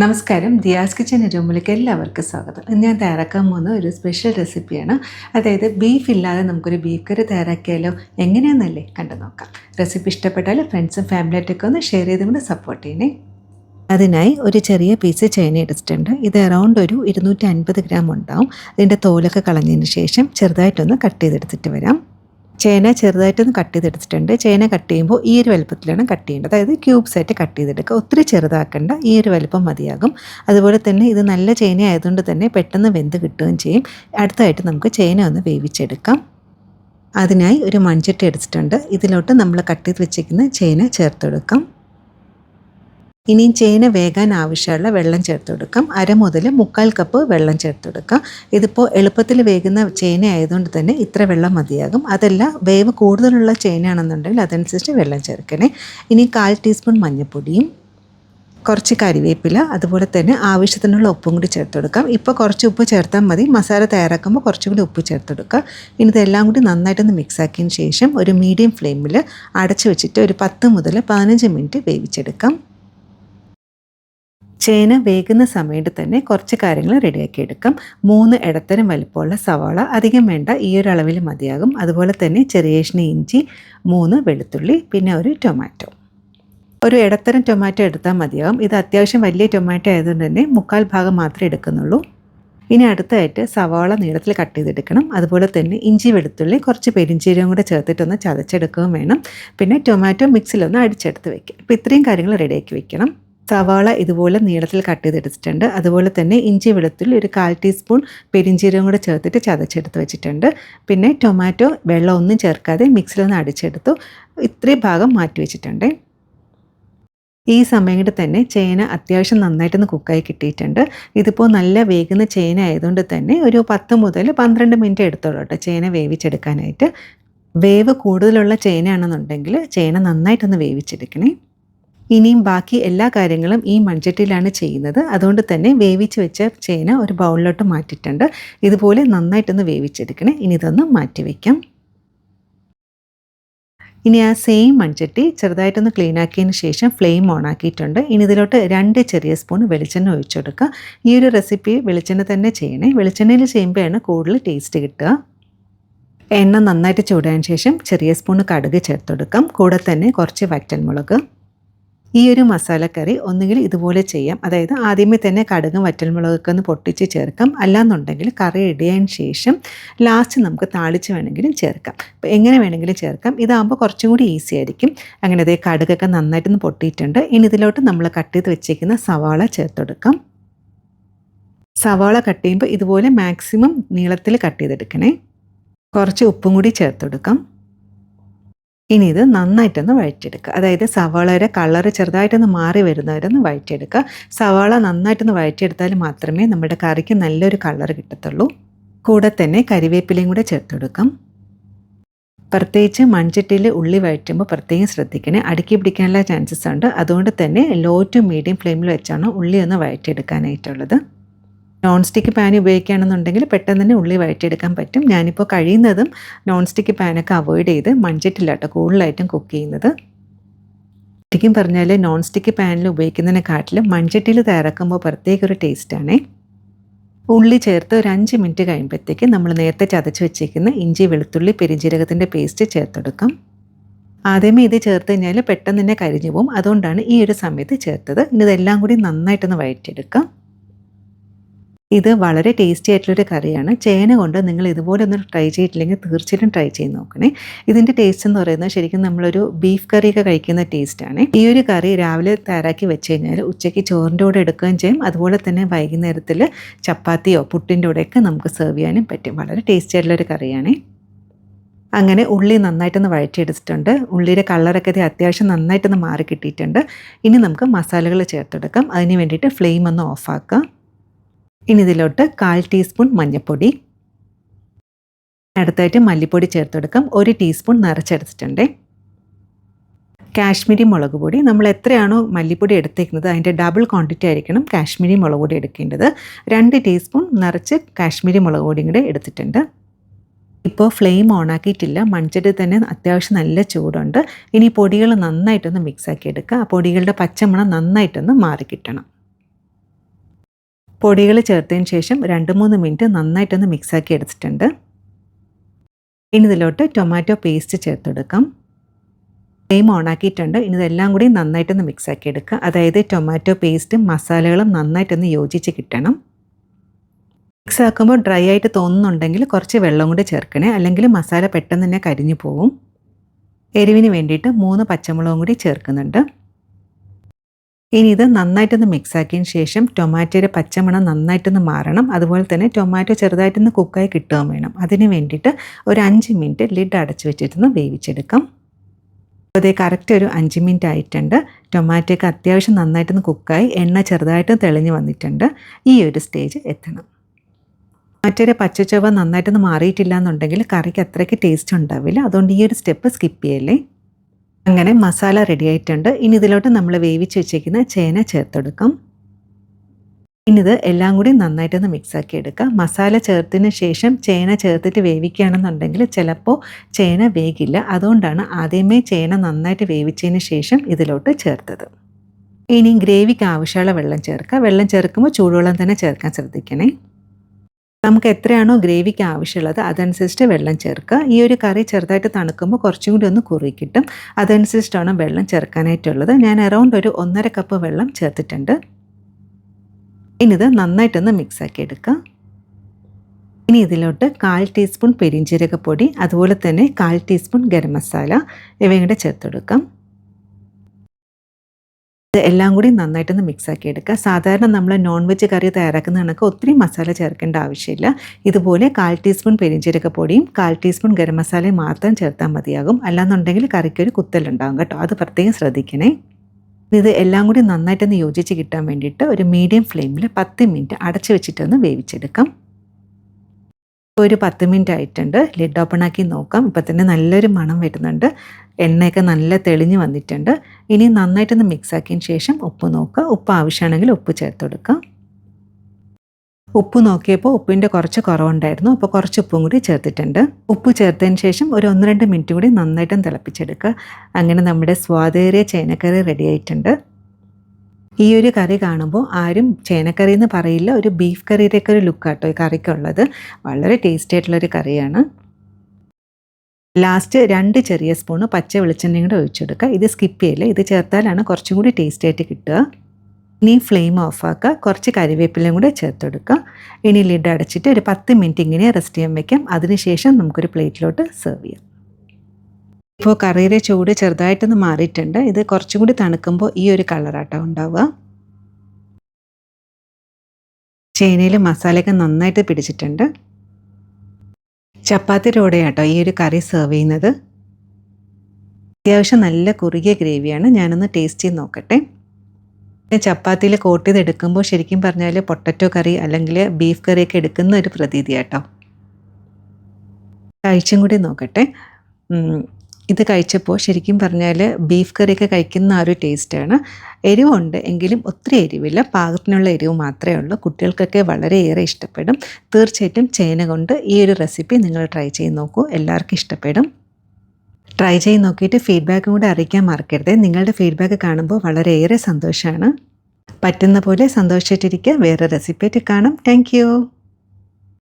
നമസ്കാരം. ദിയാസ് കിച്ചൻ റൂമിലേക്ക് എല്ലാവർക്കും സ്വാഗതം. ഞാൻ തയ്യാറാക്കാൻ പോകുന്ന ഒരു സ്പെഷ്യൽ റെസിപ്പിയാണ് അതായത് ബീഫ് ഇല്ലാതെ നമുക്കൊരു ബീഫ് കറി തയ്യാറാക്കിയാലോ? എങ്ങനെയാണെന്നല്ലേ കണ്ടു നോക്കാം. റെസിപ്പി ഇഷ്ടപ്പെട്ടാൽ ഫ്രണ്ട്സും ഫാമിലിയായിട്ടൊക്കെ ഒന്ന് ഷെയർ ചെയ്തുകൊണ്ട് സപ്പോർട്ട് ചെയ്യണേ. അതിനായി ഒരു ചെറിയ പീസ് ചേന എടുത്തിട്ടുണ്ട്. ഇത് അറൗണ്ട് ഒരു ഇരുന്നൂറ്റി അൻപത് ഗ്രാം ഉണ്ടാവും. ഇതിന്റെ തോലൊക്കെ കളഞ്ഞതിന് ശേഷം ചെറുതായിട്ടൊന്ന് കട്ട് ചെയ്തെടുത്തിട്ട് വരാം. ചേന ചെറുതായിട്ടൊന്ന് കട്ട് ചെയ്തെടുത്തിട്ടുണ്ട്. ചേന കട്ട് ചെയ്യുമ്പോൾ ഈ ഒരു വലുപ്പത്തിലാണ് കട്ട് ചെയ്യേണ്ടത്. അതായത് ക്യൂബ്സ് ആയിട്ട് കട്ട് ചെയ്തെടുക്കുക. ഒത്തിരി ചെറുതാക്കേണ്ട. ഈ ഒരു വലുപ്പം മതിയാകും. അതുപോലെ തന്നെ ഇത് നല്ല ചേന ആയതുകൊണ്ട് തന്നെ പെട്ടെന്ന് വെന്ത് കിട്ടുകയും ചെയ്യും. അടുത്തായിട്ട് നമുക്ക് ചേന ഒന്ന് വേവിച്ചെടുക്കാം. അതിനായി ഒരു മൺചട്ടി എടുത്തിട്ടുണ്ട്. ഇതിലോട്ട് നമ്മൾ കട്ട് ചെയ്ത് വെച്ചിരിക്കുന്ന ചേന ചേർത്തെടുക്കാം. ഇനിയും ചേന വേകാൻ ആവശ്യമുള്ള വെള്ളം ചേർത്ത് കൊടുക്കാം. അര മുതൽ മുക്കാൽ കപ്പ് വെള്ളം ചേർത്ത് കൊടുക്കാം. ഇതിപ്പോൾ എളുപ്പത്തിൽ വേകുന്ന ചേന ആയതുകൊണ്ട് തന്നെ ഇത്ര വെള്ളം മതിയാകും. അതല്ല വേവ് കൂടുതലുള്ള ചേനയാണെന്നുണ്ടെങ്കിൽ അതനുസരിച്ച് വെള്ളം ചേർക്കണേ. ഇനി കാൽ ടീസ്പൂൺ മഞ്ഞൾപ്പൊടിയും കുറച്ച് കരിവേപ്പില അതുപോലെ തന്നെ ആവശ്യത്തിനുള്ള ഉപ്പും കൂടി ചേർത്ത് കൊടുക്കാം. ഇപ്പോൾ കുറച്ച് ഉപ്പ് ചേർത്താൽ മതി. മസാല തയ്യാറാക്കുമ്പോൾ കുറച്ചും കൂടി ഉപ്പ് ചേർത്ത് കൊടുക്കുക. ഇനി ഇതെല്ലാം കൂടി നന്നായിട്ടൊന്ന് മിക്സാക്കിയതിന് ശേഷം ഒരു മീഡിയം ഫ്ലെയിമിൽ അടച്ചു വെച്ചിട്ട് ഒരു പത്ത് മുതൽ പതിനഞ്ച് മിനിറ്റ് വേവിച്ചെടുക്കാം. ചേന വേകുന്ന സമയത്ത് തന്നെ കുറച്ച് കാര്യങ്ങൾ റെഡിയാക്കി എടുക്കാം. മൂന്ന് ഇടത്തരം വലിപ്പമുള്ള സവാള അധികം വേണ്ട ഈ ഒരു അളവിൽ മതിയാകും. അതുപോലെ തന്നെ ചെറിയേഷണ ഇഞ്ചി മൂന്ന് വെളുത്തുള്ളി പിന്നെ ഒരു ടൊമാറ്റോ ഒരു ഇടത്തരം ടൊമാറ്റോ എടുത്താൽ മതിയാകും. ഇത് അത്യാവശ്യം വലിയ ടൊമാറ്റോ ആയതുകൊണ്ട് തന്നെ മുക്കാൽ ഭാഗം മാത്രമേ എടുക്കുന്നുള്ളൂ. ഇനി അടുത്തായിട്ട് സവാള നീളത്തിൽ കട്ട് ചെയ്തെടുക്കണം. അതുപോലെ തന്നെ ഇഞ്ചി വെളുത്തുള്ളി കുറച്ച് പെരിഞ്ചീരകം കൂടെ ചേർത്തിട്ടൊന്ന് ചതച്ചെടുക്കുകയും വേണം. പിന്നെ ടൊമാറ്റോ മിക്സിലൊന്ന് അടിച്ചെടുത്ത് വെക്കുക. അപ്പോൾ ഇത്രയും കാര്യങ്ങൾ റെഡിയാക്കി വെക്കണം. സവാള ഇതുപോലെ നീളത്തിൽ കട്ട് ചെയ്തെടുത്തിട്ടുണ്ട്. അതുപോലെ തന്നെ ഇഞ്ചി വെളുത്തുള്ളി ഒരു കാൽ ടീസ്പൂൺ പെരിഞ്ചീരകം കൂടെ ചേർത്തിട്ട് ചതച്ചെടുത്ത് വെച്ചിട്ടുണ്ട്. പിന്നെ ടൊമാറ്റോ വെള്ളം ഒന്നും ചേർക്കാതെ മിക്സിലൊന്ന് അടിച്ചെടുത്തു. ഇത്രയും ഭാഗം മാറ്റി വെച്ചിട്ടുണ്ട്. ഈ സമയം തന്നെ ചേന അത്യാവശ്യം നന്നായിട്ടൊന്ന് കുക്കായി കിട്ടിയിട്ടുണ്ട്. ഇതിപ്പോൾ നല്ല വേകുന്ന ചേന ആയതുകൊണ്ട് തന്നെ ഒരു പത്ത് മുതൽ പന്ത്രണ്ട് മിനിറ്റ് എടുത്തോളൂ കേട്ടോ ചേന വേവിച്ചെടുക്കാനായിട്ട്. വേവ് കൂടുതലുള്ള ചേനയാണെന്നുണ്ടെങ്കിൽ ചേന നന്നായിട്ടൊന്ന് വേവിച്ചെടുക്കണേ. ഇനിയും ബാക്കി എല്ലാ കാര്യങ്ങളും ഈ മൺചട്ടിയിലാണ് ചെയ്യുന്നത്. അതുകൊണ്ട് തന്നെ വേവിച്ച് വെച്ച ചേന ഒരു ബൗളിലോട്ട് മാറ്റിയിട്ടുണ്ട്. ഇതുപോലെ നന്നായിട്ടൊന്ന് വേവിച്ചെടുക്കണേ. ഇനി ഇതൊന്ന് മാറ്റി വയ്ക്കാം ഇനി ആ സെയിം മൺചട്ടി ചെറുതായിട്ടൊന്ന് ക്ലീൻ ആക്കിയതിന് ശേഷം ഫ്ലെയിം ഓൺ ആക്കിയിട്ടുണ്ട്. ഇനി ഇതിലോട്ട് രണ്ട് ചെറിയ സ്പൂൺ വെളിച്ചെണ്ണ ഒഴിച്ചു കൊടുക്കുക. ഈ ഒരു റെസിപ്പി വെളിച്ചെണ്ണ തന്നെ ചെയ്യണേ. വെളിച്ചെണ്ണയിൽ ചെയ്യുമ്പോഴാണ് കൂടുതൽ ടേസ്റ്റ് കിട്ടുക. എണ്ണ നന്നായിട്ട് ചൂടായതിനു ശേഷം ചെറിയ സ്പൂൺ കടുക് ചേർത്ത് കൊടുക്കാം കൂടെ തന്നെ കുറച്ച് വറ്റൽമുളക്. ഈ ഒരു മസാലക്കറി ഒന്നുകിൽ ഇതുപോലെ ചെയ്യാം. അതായത് ആദ്യമേ തന്നെ കടുകും വറ്റൽമുളകൊക്കെ ഒന്ന് പൊട്ടിച്ച് ചേർക്കാം. അല്ലാന്നുണ്ടെങ്കിൽ കറി ഇടിയതിന് ശേഷം ലാസ്റ്റ് നമുക്ക് താളിച്ച് വേണമെങ്കിലും ചേർക്കാം. അപ്പോൾ എങ്ങനെ വേണമെങ്കിലും ചേർക്കാം. ഇതാകുമ്പോൾ കുറച്ചും കൂടി ഈസി ആയിരിക്കും. അങ്ങനെ അതേ കടുകൊക്കെ നന്നായിട്ടൊന്ന് പൊട്ടിയിട്ടുണ്ട്. ഇനി ഇതിലോട്ട് നമ്മൾ കട്ട് ചെയ്ത് വെച്ചേക്കുന്ന സവാള ചേർത്തെടുക്കാം സവാള കട്ട് ചെയ്യുമ്പോൾ ഇതുപോലെ മാക്സിമം നീളത്തിൽ കട്ട് ചെയ്തെടുക്കണേ. കുറച്ച് ഉപ്പും കൂടി ചേർത്തെടുക്കാം ഇനി ഇത് നന്നായിട്ടൊന്ന് വഴറ്റിയെടുക്കുക. അതായത് സവാളയുടെ കളറ് ചെറുതായിട്ടൊന്ന് മാറി വരുന്നവരൊന്ന് വഴറ്റിയെടുക്കുക. സവാള നന്നായിട്ടൊന്ന് വഴറ്റിയെടുത്താൽ മാത്രമേ നമ്മുടെ കറിക്ക് നല്ലൊരു കളർ കിട്ടത്തുള്ളൂ. കൂടെ തന്നെ കരിവേപ്പിലയും കൂടെ ചേർത്തെടുക്കാം പ്രത്യേകിച്ച് മൺചട്ടിയിൽ ഉള്ളി വഴറ്റുമ്പോൾ പ്രത്യേകം ശ്രദ്ധിക്കണേ. അടുക്കി പിടിക്കാനുള്ള ചാൻസസ് ഉണ്ട്. അതുകൊണ്ട് തന്നെ ലോ ടു മീഡിയം ഫ്ലെയിമിൽ വെച്ചാണ് ഉള്ളി ഒന്ന് വഴറ്റിയെടുക്കാനായിട്ടുള്ളത്. നോൺ സ്റ്റിക്ക് പാൻ ഉപയോഗിക്കുകയാണെന്നുണ്ടെങ്കിൽ പെട്ടെന്ന് തന്നെ ഉള്ളി വഴറ്റിയെടുക്കാൻ പറ്റും. ഞാനിപ്പോൾ കഴിയുന്നതും നോൺ സ്റ്റിക്ക് പാനൊക്കെ അവോയ്ഡ് ചെയ്ത് മൺചട്ടിലാട്ടോ കൂടുതലായിട്ടും കുക്ക് ചെയ്യുന്നത്. ശരിക്കും പറഞ്ഞാൽ നോൺ സ്റ്റിക്ക് പാനിൽ ഉപയോഗിക്കുന്നതിനെക്കാട്ടിലും മൺചട്ടിയിൽ തയ്യാറാക്കുമ്പോൾ പ്രത്യേക ഒരു ടേസ്റ്റാണേ ഉള്ളി ചേർത്ത് ഒരു അഞ്ച് മിനിറ്റ് കഴിയുമ്പോഴത്തേക്ക് നമ്മൾ നേരത്തെ ചതച്ച് വെച്ചേക്കുന്ന ഇഞ്ചി വെളുത്തുള്ളി പെരിഞ്ജീരകത്തിന്റെ പേസ്റ്റ് ചേർത്തെടുക്കാം. ആദ്യമേ ഇത് ചേർത്ത് കഴിഞ്ഞാൽ പെട്ടെന്ന് തന്നെ കരിഞ്ഞു പോകും അതുകൊണ്ടാണ് ഈ ഒരു സമയത്ത് ചേർത്തത്. ഇനി ഇതെല്ലാം കൂടി നന്നായിട്ടൊന്ന് വഴറ്റിയെടുക്കാം. ഇത് വളരെ ടേസ്റ്റി ആയിട്ടുള്ളൊരു കറിയാണ്. ചേന കൊണ്ട് നിങ്ങൾ ഇതുപോലെ ഒന്ന് ട്രൈ ചെയ്തിട്ടില്ലെങ്കിൽ തീർച്ചയായിട്ടും ട്രൈ ചെയ്ത് നോക്കണേ. ഇതിന്റെ ടേസ്റ്റ് എന്ന് പറയുന്നത് ശരിക്കും നമ്മളൊരു ബീഫ് കറിയൊക്കെ കഴിക്കുന്ന ടേസ്റ്റാണ് ഈ ഒരു കറി രാവിലെ തയ്യാറാക്കി വെച്ച് കഴിഞ്ഞാൽ ഉച്ചയ്ക്ക് ചോറിന്റെ കൂടെ എടുക്കുകയും ചെയ്യും. അതുപോലെ തന്നെ വൈകുന്നേരത്തിൽ ചപ്പാത്തിയോ പുട്ടിന്റെ കൂടെയൊക്കെ നമുക്ക് സെർവ് ചെയ്യാനും പറ്റും. വളരെ ടേസ്റ്റി ആയിട്ടുള്ളൊരു കറിയാണ്. അങ്ങനെ ഉള്ളി നന്നായിട്ടൊന്ന് വഴറ്റിയെടുത്തിട്ടുണ്ട്. ഉള്ളിയുടെ കളറൊക്കെ ഇത് അത്യാവശ്യം നന്നായിട്ടൊന്ന് മാറി കിട്ടിയിട്ടുണ്ട്. ഇനി നമുക്ക് മസാലകൾ ചേർത്തെടുക്കാം. അതിന് വേണ്ടിയിട്ട് ഫ്ലെയിം ഒന്ന് ഓഫാക്കാം ഇനി ഇതിലോട്ട് കാൽ ടീസ്പൂൺ മഞ്ഞൾപ്പൊടി അടുത്തായിട്ട് മല്ലിപ്പൊടി ചേർത്ത് കൊടുക്കാം ഒരു ടീസ്പൂൺ നിറച്ചെടുത്തിട്ടുണ്ട്. കാശ്മീരി മുളക് പൊടി. നമ്മൾ എത്രയാണോ മല്ലിപ്പൊടി എടുത്തേക്കുന്നത് അതിന്റെ ഡബിൾ ക്വാണ്ടിറ്റി ആയിരിക്കണം കാശ്മീരി മുളക് പൊടി എടുക്കേണ്ടത്. രണ്ട് ടീസ്പൂൺ നിറച്ച് കാശ്മീരി മുളക് പൊടിയും കൂടെ എടുത്തിട്ടുണ്ട്. ഇപ്പോൾ ഫ്ലെയിം ഓണാക്കിയിട്ടില്ല മൺചട്ടി തന്നെ അത്യാവശ്യം നല്ല ചൂടുണ്ട്. ഇനി പൊടികൾ നന്നായിട്ടൊന്ന് മിക്സാക്കി എടുക്കുക. ആ പൊടികളുടെ പച്ചമണം നന്നായിട്ടൊന്ന് മാറി കിട്ടണം. പൊടികൾ ചേർത്തതിന് ശേഷം രണ്ട് മൂന്ന് മിനിറ്റ് നന്നായിട്ടൊന്ന് മിക്സാക്കി എടുത്തിട്ടുണ്ട്. ഇനി ഇതിലോട്ട് ടൊമാറ്റോ പേസ്റ്റ് ചേർത്തെടുക്കാം. ഫ്ലെയിം ഓണാക്കിയിട്ടുണ്ട് ഇനി ഇതെല്ലാം കൂടി നന്നായിട്ടൊന്ന് മിക്സാക്കി എടുക്കുക. അതായത് ടൊമാറ്റോ പേസ്റ്റും മസാലകളും നന്നായിട്ടൊന്ന് യോജിച്ച് കിട്ടണം. മിക്സ് ആക്കുമ്പോൾ ഡ്രൈ ആയിട്ട് തോന്നുന്നുണ്ടെങ്കിൽ കുറച്ച് വെള്ളം കൂടി ചേർക്കണേ. അല്ലെങ്കിൽ മസാല പെട്ടെന്ന് തന്നെ കരിഞ്ഞു പോവും. എരിവിന് വേണ്ടിയിട്ട് മൂന്ന് പച്ചമുളകും കൂടി ചേർക്കുന്നുണ്ട്. ഇനി ഇത് നന്നായിട്ടൊന്ന് മിക്സ് ആക്കിയതിന് ശേഷം ടൊമാറ്റോയുടെ പച്ചമണം നന്നായിട്ടൊന്ന് മാറണം. അതുപോലെ തന്നെ ടൊമാറ്റോ ചെറുതായിട്ടൊന്ന് കുക്കായി കിട്ടുകയും വേണം. അതിന് വേണ്ടിയിട്ട് ഒരു അഞ്ച് മിനിറ്റ് ലിഡ് അടച്ചു വെച്ചിട്ടൊന്ന് വേവിച്ചെടുക്കാം. അതേ കറക്റ്റ് ഒരു അഞ്ച് മിനിറ്റ് ആയിട്ടുണ്ട്. ടൊമാറ്റോയ്ക്ക് അത്യാവശ്യം നന്നായിട്ടൊന്ന് കുക്കായി എണ്ണ ചെറുതായിട്ട് തെളിഞ്ഞ് വന്നിട്ടുണ്ട്. ഈ ഒരു സ്റ്റേജ് എത്തണം. മറ്റൊരു പച്ചച്ചവ നന്നായിട്ടൊന്ന് മാറിയിട്ടില്ല എന്നുണ്ടെങ്കിൽ കറിക്ക് അത്രയ്ക്ക് ടേസ്റ്റ് ഉണ്ടാവില്ല. അതുകൊണ്ട് ഈ ഒരു സ്റ്റെപ്പ് സ്കിപ്പ് ചെയ്യല്ലേ? അങ്ങനെ മസാല റെഡി ആയിട്ടുണ്ട്. ഇനി ഇതിലോട്ട് നമ്മൾ വേവിച്ച് വെച്ചേക്കുന്ന ചേന ചേർത്തെടുക്കാം. ഇനി ഇത് എല്ലാം കൂടി നന്നായിട്ടൊന്ന് മിക്സാക്കി എടുക്കാം. മസാല ചേർത്തതിന് ശേഷം ചേന ചേർത്തിട്ട് വേവിക്കുകയാണെന്നുണ്ടെങ്കിൽ ചിലപ്പോൾ ചേന വേഗില്ല അതുകൊണ്ടാണ് ആദ്യമേ ചേന നന്നായിട്ട് വേവിച്ചതിന് ശേഷം ഇതിലോട്ട് ചേർത്തത്. ഇനി ഗ്രേവിക്ക് ആവശ്യമുള്ള വെള്ളം ചേർക്കുക വെള്ളം ചേർക്കുമ്പോൾ ചൂടുവെള്ളം തന്നെ ചേർക്കാൻ ശ്രദ്ധിക്കണേ. നമുക്ക് എത്രയാണോ ഗ്രേവിക്ക് ആവശ്യമുള്ളത് അതനുസരിച്ച് വെള്ളം ചേർക്കുക. ഈ ഒരു കറി ചെറുതായിട്ട് തണുക്കുമ്പോൾ കുറച്ചും കൂടി ഒന്ന് കുറുകി കിട്ടും. അതനുസരിച്ചിട്ടാണ് വെള്ളം ചേർക്കാനായിട്ടുള്ളത്. ഞാൻ അറൗണ്ട് ഒരു ഒന്നര കപ്പ് വെള്ളം ചേർത്തിട്ടുണ്ട്. ഇനിയിത് നന്നായിട്ടൊന്ന് മിക്സാക്കി എടുക്കുക. ഇനി ഇതിലോട്ട് കാൽ ടീസ്പൂൺ പെരിഞ്ചീരകപ്പൊടി അതുപോലെ തന്നെ കാൽ ടീസ്പൂൺ ഗരം മസാല ഇവയും കൂടെ ചേർത്തെടുക്കാം. എല്ലാം കൂടി നന്നായിട്ടൊന്ന് മിക്സാക്കി എടുക്കുക. സാധാരണ നമ്മൾ നോൺ വെജ് കറി തയ്യാറാക്കുന്ന കണക്ക് ഒത്തിരി മസാല ചേർക്കേണ്ട ആവശ്യമില്ല. ഇതുപോലെ കാൽ ടീസ്പൂൺ പെരിഞ്ചീരകപ്പൊടിയും കാൽ ടീസ്പൂൺ ഗരം മസാലയും മാത്രം ചേർത്താൽ മതിയാകും. അല്ലാന്നുണ്ടെങ്കിൽ കറിക്ക് ഒരു കുത്തലുണ്ടാകും കേട്ടോ. അത് പ്രത്യേകം ശ്രദ്ധിക്കണേ. ഇത് എല്ലാം കൂടി നന്നായിട്ടൊന്ന് യോജിച്ച് കിട്ടാൻ വേണ്ടിയിട്ട് ഒരു മീഡിയം ഫ്ലെയിമിൽ പത്ത് മിനിറ്റ് അടച്ചു വെച്ചിട്ടൊന്ന് വേവിച്ചെടുക്കാം. ഒരു പത്ത് മിനിറ്റ് ആയിട്ടുണ്ട്. ലിഡ് ഓപ്പൺ ആക്കി നോക്കാം. ഇപ്പം തന്നെ നല്ലൊരു മണം വരുന്നുണ്ട്. എണ്ണയൊക്കെ നല്ല തെളിഞ്ഞ് വന്നിട്ടുണ്ട്. ഇനി നന്നായിട്ടൊന്ന് മിക്സ് ആക്കിയതിന് ശേഷം ഉപ്പ് നോക്കുക. ഉപ്പ് ആവശ്യമാണെങ്കിൽ ഉപ്പ് ചേർത്ത് കൊടുക്കാം ഉപ്പ് നോക്കിയപ്പോൾ ഉപ്പിന്റെ കുറച്ച് കുറവുണ്ടായിരുന്നു. അപ്പോൾ കുറച്ച് ഉപ്പും കൂടി ചേർത്തിട്ടുണ്ട്. ഉപ്പ് ചേർത്തതിന് ശേഷം ഒരു ഒന്ന് രണ്ട് മിനിറ്റ് കൂടി നന്നായിട്ടും തിളപ്പിച്ചെടുക്കുക. അങ്ങനെ നമ്മുടെ സ്വാദേറിയ ചേനക്കറി റെഡി ആയിട്ടുണ്ട്. ഈ ഒരു കറി കാണുമ്പോൾ ആരും ചേനക്കറി എന്ന് പറയില്ല ഒരു ബീഫ് കറിയുടെയൊക്കെ ഒരു ലുക്കാട്ടോ ഈ കറിക്കുള്ളത്. വളരെ ടേസ്റ്റി ആയിട്ടുള്ളൊരു കറിയാണ്. ലാസ്റ്റ് രണ്ട് ചെറിയ സ്പൂണ് പച്ച വെളിച്ചെണ്ണയും കൂടെ ഒഴിച്ചെടുക്കുക. ഇത് സ്കിപ്പ് ചെയ്യില്ല? ഇത് ചേർത്താലാണ് കുറച്ചും കൂടി ടേസ്റ്റ് ആയിട്ട് കിട്ടുക. ഇനി ഫ്ലെയിം ഓഫാക്കുക കുറച്ച് കറിവേപ്പിലയും കൂടെ ചേർത്തെടുക്കുക. ഇനി ലിഡ് അടച്ചിട്ട് ഒരു പത്ത് മിനിറ്റ് ഇങ്ങനെ റെസ്റ്റ് ചെയ്യാൻ വയ്ക്കാം അതിനുശേഷം നമുക്കൊരു പ്ലേറ്റിലോട്ട് സെർവ് ചെയ്യാം. ഇപ്പോൾ കറിയുടെ ചൂട് ചെറുതായിട്ടൊന്ന് മാറിയിട്ടുണ്ട്. ഇത് കുറച്ചും കൂടി തണുക്കുമ്പോൾ ഈ ഒരു കളറാട്ടോ ഉണ്ടാവുക. ചേനയിൽ മസാലയൊക്കെ നന്നായിട്ട് പിടിച്ചിട്ടുണ്ട്. ചപ്പാത്തിയുടെ കേട്ടോ ഈ ഒരു കറി സെർവ് ചെയ്യുന്നത്. അത്യാവശ്യം നല്ല കുറുകിയ ഗ്രേവിയാണ് ഞാനൊന്ന് ടേസ്റ്റ് ചെയ്ത് നോക്കട്ടെ. ചപ്പാത്തിയിൽ കോട്ട് ചെയ്ത് എടുക്കുമ്പോൾ ശരിക്കും പറഞ്ഞാൽ പൊട്ടറ്റോ കറി അല്ലെങ്കിൽ ബീഫ് കറിയൊക്കെ എടുക്കുന്ന ഒരു പ്രതീതി കേട്ടോ കഴിച്ചും കൂടി നോക്കട്ടെ. ഇത് കഴിച്ചപ്പോൾ ശരിക്കും പറഞ്ഞാൽ ബീഫ് കറിയൊക്കെ കഴിക്കുന്ന ആ ഒരു ടേസ്റ്റാണ് എരിവുണ്ട് എങ്കിലും ഒത്തിരി എരിവില്ല. പാകത്തിനുള്ള എരിവ് മാത്രമേ ഉള്ളൂ. കുട്ടികൾക്കൊക്കെ വളരെയേറെ ഇഷ്ടപ്പെടും. തീർച്ചയായിട്ടും ചേന കൊണ്ട് ഈ ഒരു റെസിപ്പി നിങ്ങൾ ട്രൈ ചെയ്ത് നോക്കൂ. എല്ലാവർക്കും ഇഷ്ടപ്പെടും. ട്രൈ ചെയ്ത് നോക്കിയിട്ട് ഫീഡ്ബാക്കും കൂടെ അറിയിക്കാൻ മറക്കരുത്. നിങ്ങളുടെ ഫീഡ്ബാക്ക് കാണുമ്പോൾ വളരെയേറെ സന്തോഷമാണ് പറ്റുന്ന പോലെ സന്തോഷിച്ചിട്ടിരിക്കുക വേറെ റെസിപ്പി ആയിട്ട് കാണാം. താങ്ക്